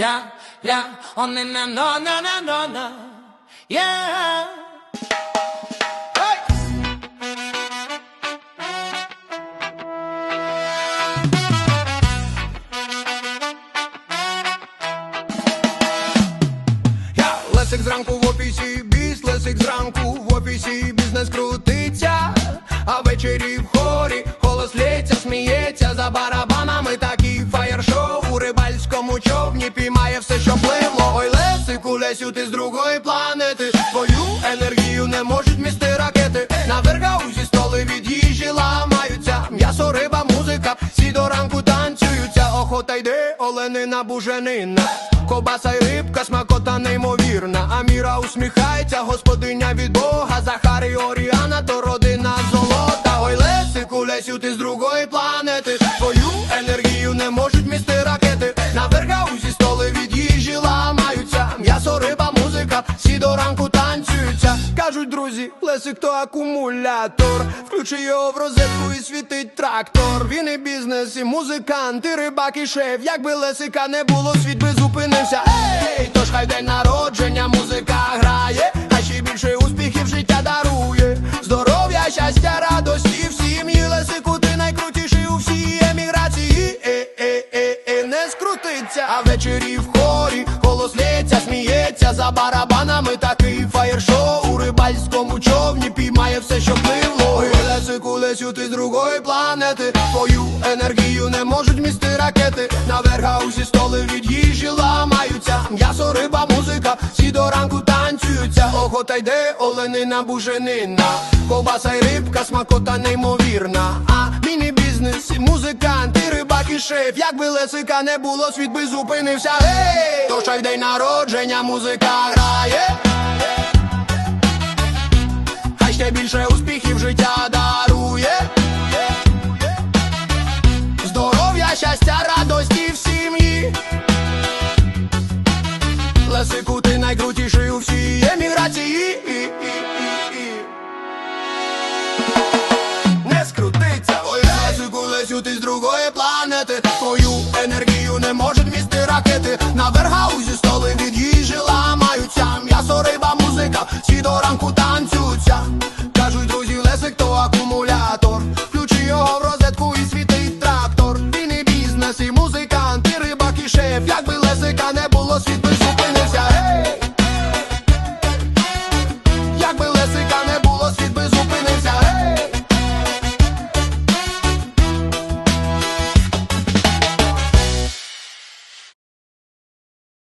yeah, yeah, on and on, no, no, no, no, no, yeah. Я Лесик зранку в офісі біс, Лесик зранку в офісі. Бізнес крутиться, а ввечері в хорі. Голос лється, сміється за барабанами буженина. Кобаса й рибка, смакота неймовірна. Аміра усміхається, господиня від Бога. Захар і Оріана, то родина золота. Ой, Лесику, Лесю, ти з другої планети. Твою енергію не можуть місти ракети. На вергаузі столи від їжі ламаються. М'ясо, риба, музика, всі до ранку. Кажуть друзі, Лесик то акумулятор. Включи його в розетку і світить трактор. Він і бізнес, і музикант, і рибак, і шеф. Якби Лесика не було, світ би зупинився. Ей, тож хай день народження, музика грає, а ще більше успіхів життя дарує. Здоров'я, щастя, радості в сім'ї. Лесику, ти найкрутіший у всій еміграції. Е, е, е, е, не скрутиться, а ввечері в хорі голос лється, сміється за барабанами. Такий все, що пливло. Ой, Лесику, Лесю, ти з другої планети. Твою енергію не можуть місти ракети. На вергаузі столи від їжі ламаються. М'ясо, риба, музика, всі до ранку танцюються. Охота йде, оленина, буженина. Ковбаса й рибка, смакота неймовірна. А міні-бізнес, музикант, і рибак, і шеф. Якби Лесика не було, світ би зупинився. Гей! То що й день народження, музика грає більше успіхів життя дарує, здоров'я, щастя, радості в сім'ї. Лесику ти найкрутіший у всій еміграції. Не скрутиться, ой, Лесику, Лесю, ти з другої планети, твою енергію не можеш